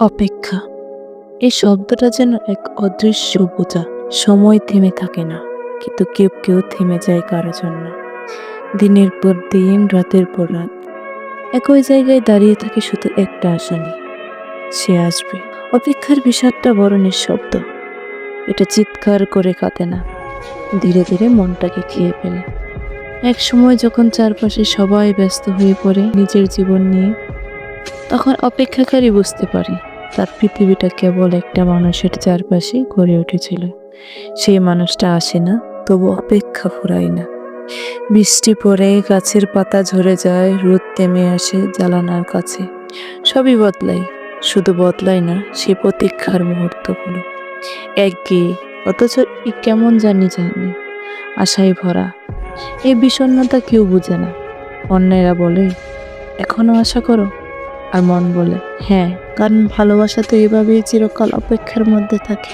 অপেক্ষা। এই শব্দটা যেন এক অদৃশ্য বোঝা। সময় থেমে থাকে না, কিন্তু কেউ কেউ থেমে যায় কারও জন্য। দিনের পর দিন, রাতের পর রাত। একই জায়গায় দাঁড়িয়ে থাকে শুধু একটা আশা সে আসবে। অপেক্ষার বিষাদটা বড় নিঃশব্দ। এটা চিৎকার করে কাঁদে না। ধীরে ধীরে মনটাকে খেয়ে ফেলে। এক সময় যখন চারপাশে সবাই ব্যস্ত হয়ে পড়ে নিজের জীবন নিয়ে তখন অপেক্ষাকারী বুঝতে পারি, তার পৃথিবীটা কেবল একটা মানুষের চারপাশে গড়ে উঠেছিল। সেই মানুষটা আসে না, তবু অপেক্ষা ফুরায় না। বৃষ্টি পড়ে, গাছের পাতা ঝরে যায়, রোদ থেমে আসে জ্বালানার কাছে। সবই বদলাই শুধু বদলাই না, সে প্রতীক্ষার মুহূর্তগুলো। একঘেয়ে, অথচ কেমন জানি জানি, আশায় ভরা। এই বিষণ্ণতা কেউ বুঝে না। অন্যেরা বলে, এখনও আশা করো? আর মন বলে হ্যাঁ। কারণ ভালোবাসা তো এভাবেই চিরকাল অপেক্ষার মধ্যে থাকে।